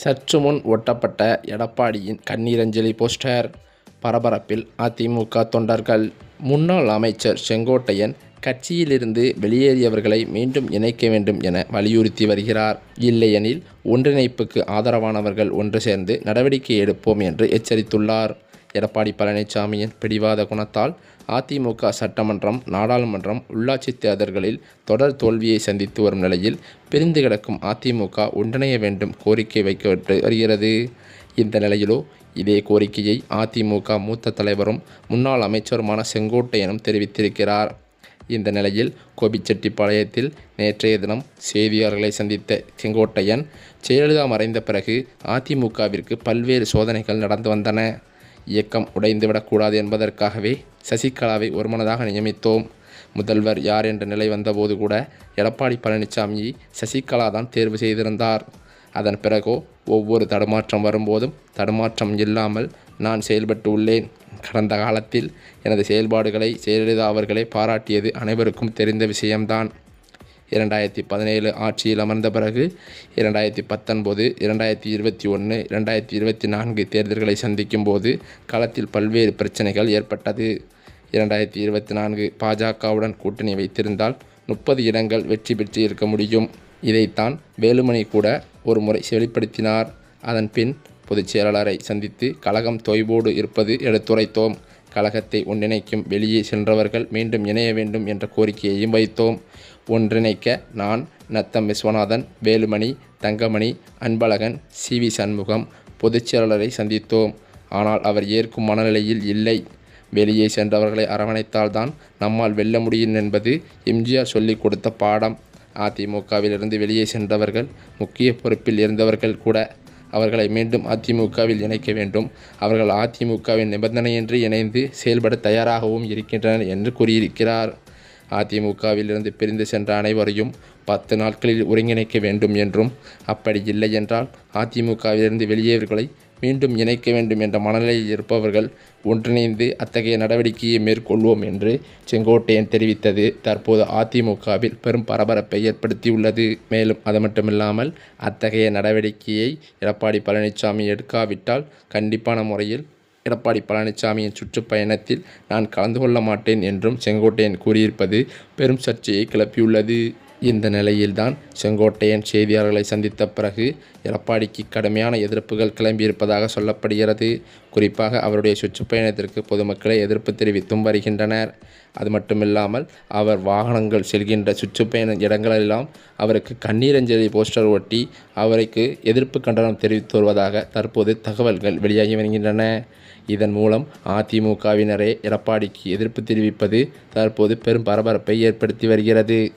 சற்று முன் ஒட்டப்பட்ட எடப்பாடியின் கண்ணீரஞ்சலி போஸ்டர். பரபரப்பில் அதிமுக தொண்டர்கள். முன்னாள் அமைச்சர் செங்கோட்டையன் கட்சியிலிருந்து வெளியேறியவர்களை மீண்டும் இணைக்க வேண்டும் என வலியுறுத்தி வருகிறார். இல்லையெனில் ஒன்றிணைப்புக்கு ஆதரவானவர்கள் ஒன்று சேர்ந்து நடவடிக்கை எடுப்போம் என்று எச்சரித்துள்ளார். எடப்பாடி பழனிசாமியின் பிடிவாத குணத்தால் அதிமுக சட்டமன்றம் நாடாளுமன்றம் உள்ளாட்சி தேர்தல்களில் தொடர் தோல்வியை சந்தித்து வரும் நிலையில் பிரிந்து கிடக்கும் அதிமுக ஒன்றிணைய வேண்டும் கோரிக்கை வைக்கப்பட்டு வருகிறது. இந்த நிலையிலோ இதே கோரிக்கையை அதிமுக மூத்த தலைவரும் முன்னாள் அமைச்சருமான செங்கோட்டையனும் தெரிவித்திருக்கிறார். இந்த நிலையில் கோபிச்செட்டிப்பாளையத்தில் நேற்றைய தினம் செய்தியாளர்களை சந்தித்த செங்கோட்டையன் ஜெயலலிதா மறைந்த பிறகு அதிமுகவிற்கு பல்வேறு சோதனைகள் நடந்து வந்தன. இயக்கம் உடைந்துவிடக்கூடாது என்பதற்காகவே சசிகலாவை ஒருமனதாக நியமித்தோம். முதல்வர் யார் என்ற நிலை வந்தபோது கூட எடப்பாடி பழனிசாமியை சசிகலா தான் தேர்வு செய்திருந்தார். அதன் பிறகோ ஒவ்வொரு தடுமாற்றம் வரும்போதும் தடுமாற்றம் இல்லாமல் நான் செயல்பட்டு உள்ளேன். கடந்த காலத்தில் எனது செயல்பாடுகளை ஜெயலலிதா அவர்களை பாராட்டியது அனைவருக்கும் தெரிந்த விஷயம்தான். இரண்டாயிரத்தி பதினேழு ஆட்சியில் அமர்ந்த பிறகு இரண்டாயிரத்தி பத்தொன்பது இரண்டாயிரத்தி இருபத்தி ஒன்று இரண்டாயிரத்தி இருபத்தி நான்கு தேர்தல்களை சந்திக்கும் போது களத்தில் பல்வேறு பிரச்சனைகள் ஏற்பட்டது. இரண்டாயிரத்தி இருபத்தி நான்கு பாஜகவுடன் கூட்டணி வைத்திருந்தால் முப்பது இடங்கள் வெற்றி பெற்று இருக்க முடியும். இதைத்தான் வேலுமணி கூட ஒரு முறை வெளிப்படுத்தினார். அதன் பின் பொதுச் செயலாளரை சந்தித்து கழகம் தொய்வோடு இருப்பது எடுத்துரைத்தோம். கழகத்தை ஒன்றிணைக்கும் வெளியே சென்றவர்கள் மீண்டும் இணைய வேண்டும் என்ற கோரிக்கையையும் வைத்தோம். ஒன்றிணைக்க நான் நத்தம் விஸ்வநாதன் வேலுமணி தங்கமணி அன்பழகன் சி வி சண்முகம் பொதுச்செயலாளரை சந்தித்தோம். ஆனால் அவர் ஏற்கும் மனநிலையில் இல்லை. வெளியே சென்றவர்களை அரவணைத்தால்தான் நம்மால் வெல்ல முடியும் என்பது எம்ஜிஆர் சொல்லிக் கொடுத்த பாடம். அதிமுகவிலிருந்து வெளியே சென்றவர்கள் முக்கிய பொறுப்பில் இருந்தவர்கள் கூட அவர்களை மீண்டும் அதிமுகவில் இணைக்க வேண்டும். அவர்கள் அதிமுகவின் நிபந்தனையின்றி இணைந்து செயல்பட தயாராகவும் இருக்கின்றனர் என்று கூறியிருக்கிறார். அதிமுகவிலிருந்து பிரிந்து சென்ற அனைவரையும் பத்து நாட்களில் ஒருங்கிணைக்க வேண்டும் என்றும் அப்படி இல்லை என்றால் அதிமுகவிலிருந்து வெளியேவர்களை மீண்டும் இணைக்க வேண்டும் என்ற மனநிலையில் இருப்பவர்கள் ஒன்றிணைந்து அத்தகைய நடவடிக்கையை மேற்கொள்வோம் என்று செங்கோட்டையன் தெரிவித்தது. தற்போது அதிமுகவில் பெரும் பரபரப்பை ஏற்படுத்தியுள்ளது. மேலும் அது மட்டுமில்லாமல் அத்தகைய நடவடிக்கையை எடப்பாடி பழனிசாமி எடுக்காவிட்டால் கண்டிப்பான முறையில் எடப்பாடி பழனிசாமியின் சுற்றுப்பயணத்தில் நான் கலந்து கொள்ள மாட்டேன் என்றும் செங்கோட்டையன் கூறியிருப்பது பெரும் சர்ச்சையை கிளப்பியுள்ளது. இந்த நிலையில்தான் செங்கோட்டையன் செய்தியாளர்களை சந்தித்த பிறகு எடப்பாடிக்கு கடுமையான எதிர்ப்புகள் கிளம்பியிருப்பதாக சொல்லப்படுகிறது. குறிப்பாக அவருடைய சுற்றுப்பயணத்திற்கு பொதுமக்களை எதிர்ப்பு தெரிவித்தும் வருகின்றனர். அது மட்டுமில்லாமல் அவர் வாகனங்கள் செல்கின்ற சுற்றுப்பயண இடங்களெல்லாம் அவருக்கு கண்ணீரஞ்சலி போஸ்டர் ஒட்டி அவருக்கு எதிர்ப்பு கண்டனம் தெரிவித்து வருவதாக தற்போது தகவல்கள் வெளியாகி வருகின்றன. இதன் மூலம் அதிமுகவினரே எடப்பாடிக்கு எதிர்ப்பு தெரிவிப்பது தற்போது பெரும் பரபரப்பை ஏற்படுத்தி வருகிறது.